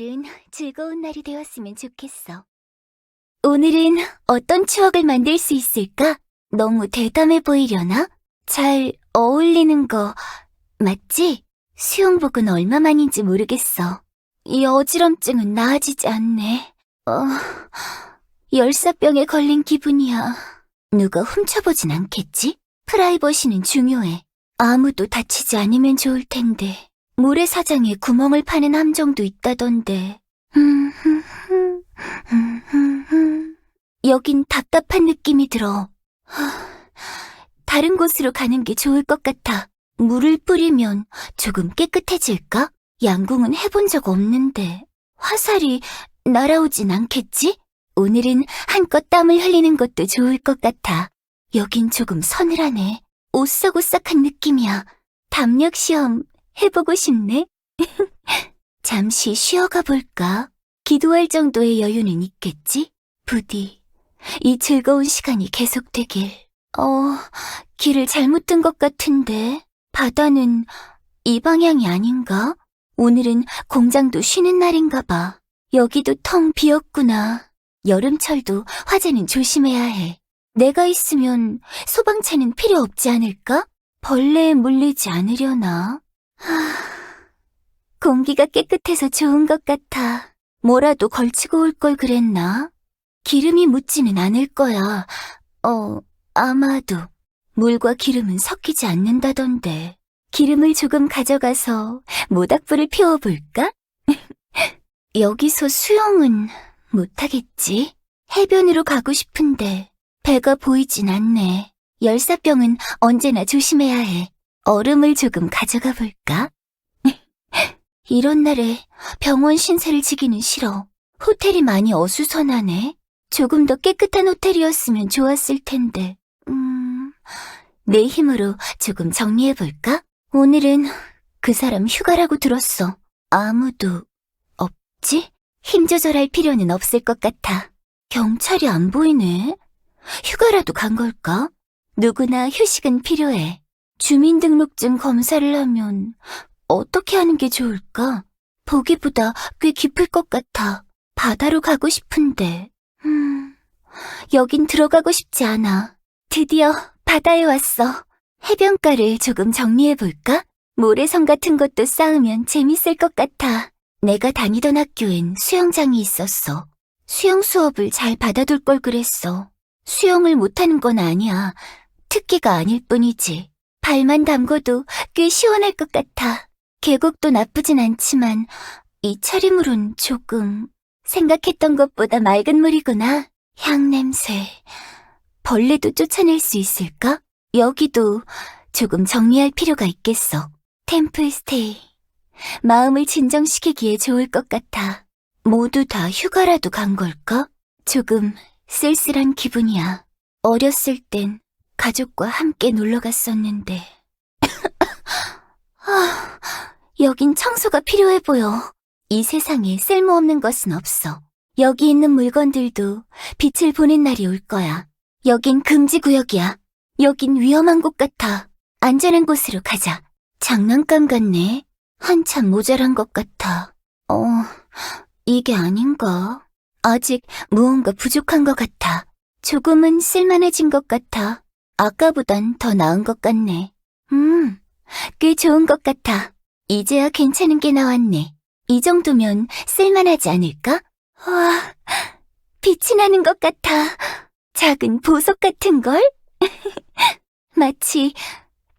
오늘은 즐거운 날이 되었으면 좋겠어. 오늘은 어떤 추억을 만들 수 있을까? 너무 대담해 보이려나? 잘 어울리는 거 맞지? 수영복은 얼마만인지 모르겠어. 이 어지럼증은 나아지지 않네. 어, 열사병에 걸린 기분이야. 누가 훔쳐보진 않겠지? 프라이버시는 중요해. 아무도 다치지 않으면 좋을 텐데. 모래사장에 구멍을 파는 함정도 있다던데. 여긴 답답한 느낌이 들어. 하, 다른 곳으로 가는 게 좋을 것 같아. 물을 뿌리면 조금 깨끗해질까? 양궁은 해본 적 없는데. 화살이 날아오진 않겠지? 오늘은 한껏 땀을 흘리는 것도 좋을 것 같아. 여긴 조금 서늘하네. 오싹오싹한 느낌이야. 담력 시험 해보고 싶네. 잠시 쉬어가 볼까? 기도할 정도의 여유는 있겠지? 부디 이 즐거운 시간이 계속되길. 어, 길을 잘못 든 것 같은데 바다는 이 방향이 아닌가? 오늘은 공장도 쉬는 날인가 봐. 여기도 텅 비었구나. 여름철도 화재는 조심해야 해. 내가 있으면 소방차는 필요 없지 않을까? 벌레에 물리지 않으려나? 하... 공기가 깨끗해서 좋은 것 같아. 뭐라도 걸치고 올 걸 그랬나? 기름이 묻지는 않을 거야. 어, 아마도. 물과 기름은 섞이지 않는다던데. 기름을 조금 가져가서 모닥불을 피워볼까? 여기서 수영은 못하겠지? 해변으로 가고 싶은데 배가 보이진 않네. 열사병은 언제나 조심해야 해. 얼음을 조금 가져가 볼까? 이런 날에 병원 신세를 지기는 싫어. 호텔이 많이 어수선하네. 조금 더 깨끗한 호텔이었으면 좋았을 텐데. 음, 내 힘으로 조금 정리해 볼까? 오늘은 그 사람 휴가라고 들었어. 아무도 없지? 힘 조절할 필요는 없을 것 같아. 경찰이 안 보이네. 휴가라도 간 걸까? 누구나 휴식은 필요해. 주민등록증 검사를 하면 어떻게 하는 게 좋을까? 보기보다 꽤 깊을 것 같아. 바다로 가고 싶은데. 음, 여긴 들어가고 싶지 않아. 드디어 바다에 왔어. 해변가를 조금 정리해볼까? 모래성 같은 것도 쌓으면 재밌을 것 같아. 내가 다니던 학교엔 수영장이 있었어. 수영 수업을 잘 받아둘 걸 그랬어. 수영을 못하는 건 아니야. 특기가 아닐 뿐이지. 발만 담궈도 꽤 시원할 것 같아. 계곡도 나쁘진 않지만 이 차림물은 조금 생각했던 것보다 맑은 물이구나. 향 냄새. 벌레도 쫓아낼 수 있을까? 여기도 조금 정리할 필요가 있겠어. 템플 스테이. 마음을 진정시키기에 좋을 것 같아. 모두 다 휴가라도 간 걸까? 조금 쓸쓸한 기분이야. 어렸을 땐 가족과 함께 놀러 갔었는데. 아, 여긴 청소가 필요해 보여. 이 세상에 쓸모없는 것은 없어. 여기 있는 물건들도 빛을 보는 날이 올 거야. 여긴 금지구역이야. 여긴 위험한 곳 같아. 안전한 곳으로 가자. 장난감 같네. 한참 모자란 것 같아. 어, 이게 아닌가? 아직 무언가 부족한 것 같아. 조금은 쓸만해진 것 같아. 아까보단 더 나은 것 같네. 음, 꽤 좋은 것 같아. 이제야 괜찮은 게 나왔네. 이 정도면 쓸만하지 않을까? 와, 빛이 나는 것 같아. 작은 보석 같은 걸? 마치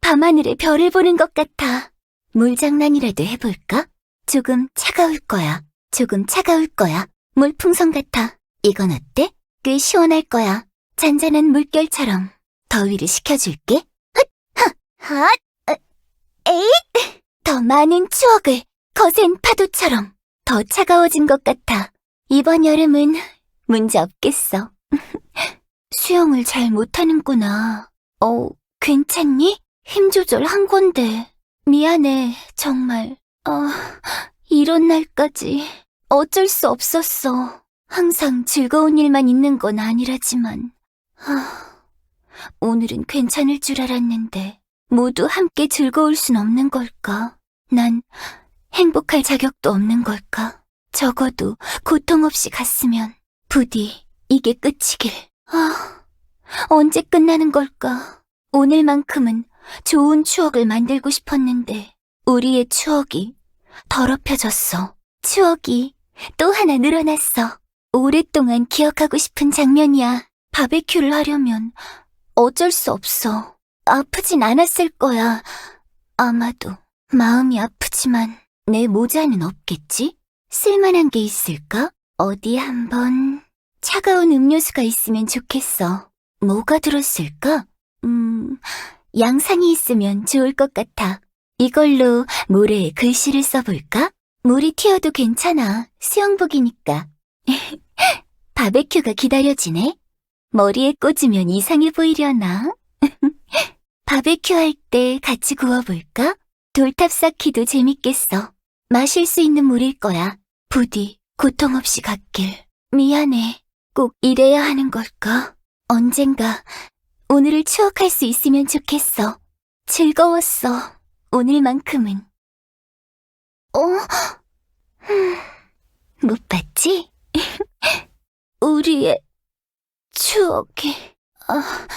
밤하늘의 별을 보는 것 같아. 물장난이라도 해볼까? 조금 차가울 거야. 조금 차가울 거야. 물풍선 같아. 이건 어때? 꽤 시원할 거야. 잔잔한 물결처럼 더위를 식혀줄게. 헛! 하! 핫! 어, 에잇! 더 많은 추억을 거센 파도처럼 더 차가워진 것 같아. 이번 여름은 문제 없겠어. 수영을 잘 못하는구나. 어, 괜찮니? 힘 조절 한 건데. 미안해, 정말. 아, 이런 날까지 어쩔 수 없었어. 항상 즐거운 일만 있는 건 아니라지만. 아, 오늘은 괜찮을 줄 알았는데 모두 함께 즐거울 순 없는 걸까? 난 행복할 자격도 없는 걸까? 적어도 고통 없이 갔으면 부디 이게 끝이길. 아, 언제 끝나는 걸까? 오늘만큼은 좋은 추억을 만들고 싶었는데 우리의 추억이 더럽혀졌어. 추억이 또 하나 늘어났어. 오랫동안 기억하고 싶은 장면이야. 바베큐를 하려면 어쩔 수 없어. 아프진 않았을 거야. 아마도 마음이 아프지만 내 모자는 없겠지? 쓸만한 게 있을까? 어디 한번 차가운 음료수가 있으면 좋겠어. 뭐가 들었을까? 음, 양상이 있으면 좋을 것 같아. 이걸로 모래에 글씨를 써볼까? 물이 튀어도 괜찮아. 수영복이니까. 바베큐가 기다려지네. 머리에 꽂으면 이상해 보이려나? 바베큐 할 때 같이 구워볼까? 돌탑 쌓기도 재밌겠어. 마실 수 있는 물일 거야. 부디 고통 없이 갔길. 미안해. 꼭 이래야 하는 걸까? 언젠가 오늘을 추억할 수 있으면 좋겠어. 즐거웠어. 오늘만큼은. 어? 흠, 못 봤지? 우리의 추억이, 아,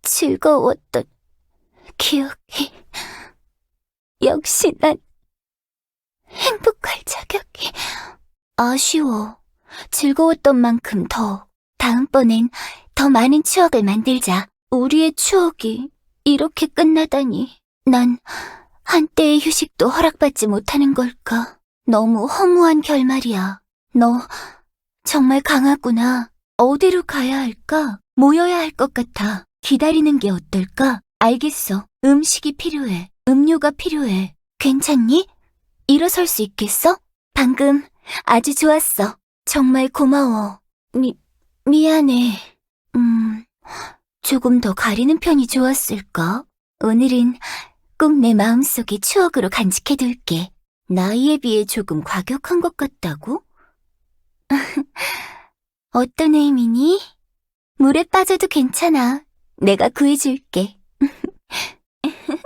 즐거웠던 기억이, 역시 난 행복할 자격이, 아쉬워. 즐거웠던 만큼 더, 다음번엔 더 많은 추억을 만들자. 우리의 추억이 이렇게 끝나다니. 난 한때의 휴식도 허락받지 못하는 걸까? 너무 허무한 결말이야. 너 정말 강하구나. 어디로 가야 할까? 모여야 할 것 같아. 기다리는 게 어떨까? 알겠어. 음식이 필요해. 음료가 필요해. 괜찮니? 일어설 수 있겠어? 방금 아주 좋았어. 정말 고마워. 미, 미안해. 음, 조금 더 가리는 편이 좋았을까? 오늘은 꼭 내 마음속에 추억으로 간직해둘게. 나이에 비해 조금 과격한 것 같다고? 어떤 의미니? 물에 빠져도 괜찮아. 내가 구해줄게.